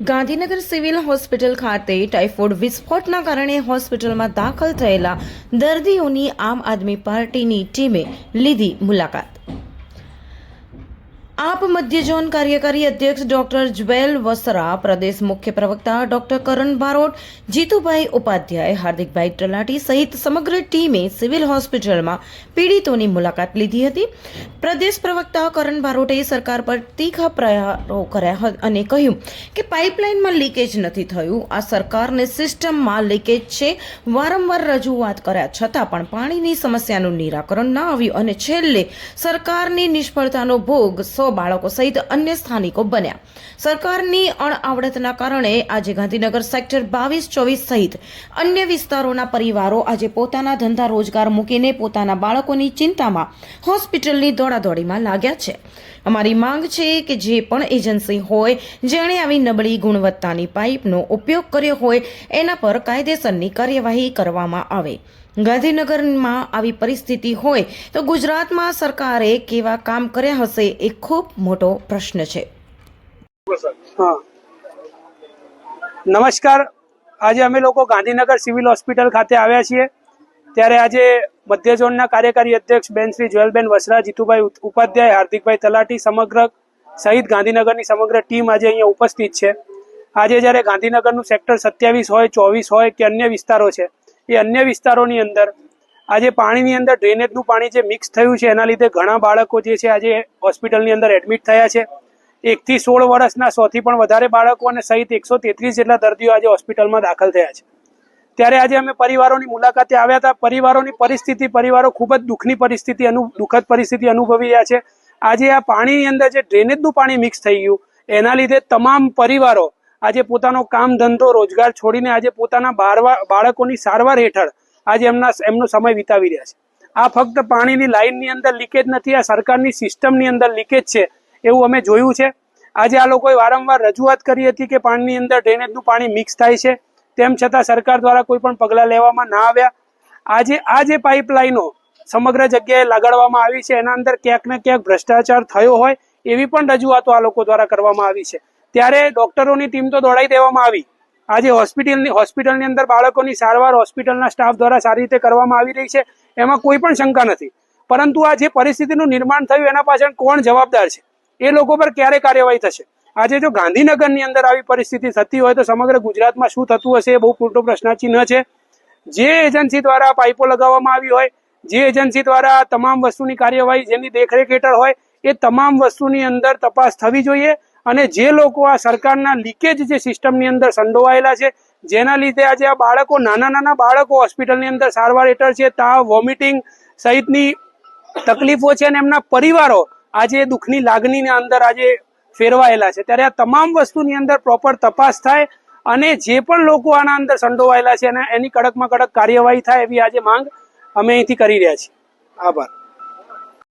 Gandhinagar civil hospital ખાતે typhoid વિસ્ફોટના કારણે હોસ્પિટલમાં દાખલ થયેલા દર્દીઓની આમ આદમી પાર્ટીની ટીમે લીધી મુલાકાત. આપ મધ્ય ઝોન કાર્યકારી અધ્યક્ષ ડોક્ટર જ્વેલ વસરા, પ્રદેશ મુખ્ય પ્રવક્તા ડોક્ટર કરણ બારોટ જીતુભાઈ ઉપાધ્યાય, હાર્દિકભાઈ તલાટી સહિત સમગ્ર ટીમે સિવિલ હોસ્પિટલમાં પીડિતોની મુલાકાત લીધી હતી. પ્રદેશ પ્રવક્તા કરણ બારોટે સરકાર પર તીખા પ્રહારો કર્યા અને કહ્યું કે પાઇપલાઇનમાં લીકેજ નથી થયું. આ સરકારને સિસ્ટમમાં લીકેજ છે. વારંવાર રજૂઆત કર્યા છતાં પણ પાણીની સમસ્યાનું નિરાકરણ ન આવ્યું અને છેલ્લે સરકારની નિષ્ફળતાનો ભોગ સો બાળકો સહિત અન્ય સ્થાનિકો બન્યા. સરકારની અણઆવડતના કારણે આજે ગાંધીનગર સેક્ટર બાવીસ, ચોવીસ સહિત અન્ય વિસ્તારોના પરિવારો આજે પોતાના ધંધા રોજગાર મૂકીને પોતાના બાળકોની ચિંતામાં હોસ્પિટલની દોડાદોડીમાં લાગ્યા છે. અમારી માંગ છે કે જે પણ એજન્સી હોય, જેણે આવી નબળી ગુણવત્તાની પાઇપનો ઉપયોગ કર્યો હોય, એના પર કાયદેસરની કાર્યવાહી કરવામાં આવે. ગાંધીનગરમાં આવી પરિસ્થિતિ હોય તો ગુજરાતમાં સરકારે કેવા કામ કર્યા હશે એ ખૂબ મોટો પ્રશ્ન છે. નમસ્કાર. આજે અમે લોકો ગાંધીનગર સિવિલ હોસ્પિટલ ખાતે આવ્યા છીએ. ત્યારે આજે મધ્ય ઝોનના કાર્યકારી અધ્યક્ષ બેન શ્રી જ્વેલબેન વસરા, જીતુભાઈ ઉપાધ્યાય, હાર્દિકભાઈ તલાટી સમગ્ર સહિત ગાંધીનગરની સમગ્ર ટીમ આજે અહીંયા ઉપસ્થિત છે. આજે જ્યારે ગાંધીનગરનું સેક્ટર સત્યાવીસ હોય, ચોવીસ હોય કે અન્ય વિસ્તારો છે એ અન્ય વિસ્તારોની અંદર. આજે પાણીની અંદર ડ્રેનેજનું પાણી જે મિક્સ થયું છે, એના લીધે ઘણા બાળકો જે છે આજે હોસ્પિટલની અંદર એડમિટ થયા છે. એકથી સોળ વર્ષના સોથી પણ વધારે બાળકો અને સહિત એકસો તેત્રીસ જેટલા દર્દીઓ આજે હોસ્પિટલમાં દાખલ થયા છે. ત્યારે આજે અમે પરિવારોની મુલાકાતે આવ્યા હતા. પરિવારોની પરિસ્થિતિ, પરિવારો ખૂબ જ દુઃખની પરિસ્થિતિ અનુ, દુઃખદ પરિસ્થિતિ અનુભવી રહ્યા છે. આજે આ પાણીની અંદર જે ડ્રેનેજનું પાણી મિક્સ થઈ ગયું, એના લીધે તમામ પરિવારો આજે પોતાનો કામ ધંધો રોજગાર છોડીને આજે પોતાના બાળકોની સારવાર હેઠળ આજે એમના એમનો સમય વિતાવી રહ્યા છે. આ ફક્ત પાણીની લાઇનની અંદર લીકેજ નથી, આ સરકારની સિસ્ટમની અંદર લીકેજ છે એવું અમે જોયું છે. આજે આ લોકોએ વારંવાર રજૂઆત કરી હતી કે પાણીની અંદર ડ્રેનેજનું પાણી મિક્સ થાય છે. તેમ છતાં સરકાર દ્વારા કોઈ પણ પગલાં લેવામાં ના આવ્યા. આજે આ જે પાઇપલાઇનો સમગ્ર જગ્યાએ લગાડવામાં આવી છે, એના અંદર ક્યાંક ને ક્યાંક ભ્રષ્ટાચાર થયો હોય એવી પણ રજૂઆતો આ લોકો દ્વારા કરવામાં આવી છે. ત્યારે ડોક્ટરોની ટીમ તો દોડાઈ દેવામાં આવી. આજે હોસ્પિટલની હોસ્પિટલની અંદર બાળકોની સારવાર હોસ્પિટલના સ્ટાફ દ્વારા સારી રીતે કરવામાં આવી રહી છે. એમાં કોઈ પણ શંકા નથી. પરંતુ આ જે પરિસ્થિતિનું નિર્માણ થયું એના પાછળ કોણ જવાબદાર છે? એ લોકો પર ક્યારે કાર્યવાહી થશે? આજે જો ગાંધીનગરની અંદર આવી પરિસ્થિતિ થતી હોય તો સમગ્ર ગુજરાતમાં શું થતું હશે એ બહુ મોટો પ્રશ્નચિહ્ન છે. જે એજન્સી દ્વારા પાઇપો લગાવવામાં આવી હોય, જે એજન્સી દ્વારા તમામ વસ્તુની કાર્યવાહી, જેની દેખરેખ હેઠળ હોય, એ તમામ વસ્તુની અંદર તપાસ થવી જોઈએ. અને જે લોકો આ સરકારના લીકેજ જે સિસ્ટમની અંદર સંડોવાયેલા છે, જેના લીધે આજે આ બાળકો, નાના નાના બાળકો હોસ્પિટલની અંદર સારવાર હેઠળ છે, તાવ વોમિટિંગ સહિતની તકલીફો છે અને એમના પરિવારો આજે દુઃખની લાગણીની અંદર આજે ફેરવાયેલા છે. ત્યારે આ તમામ વસ્તુની અંદર પ્રોપર તપાસ થાય અને જે પણ લોકો આના અંદર સંડોવાયેલા છે અને એની કડકમાં કડક કાર્યવાહી થાય એવી આજે માંગ અમે અહીંથી કરી રહ્યા છીએ. આભાર.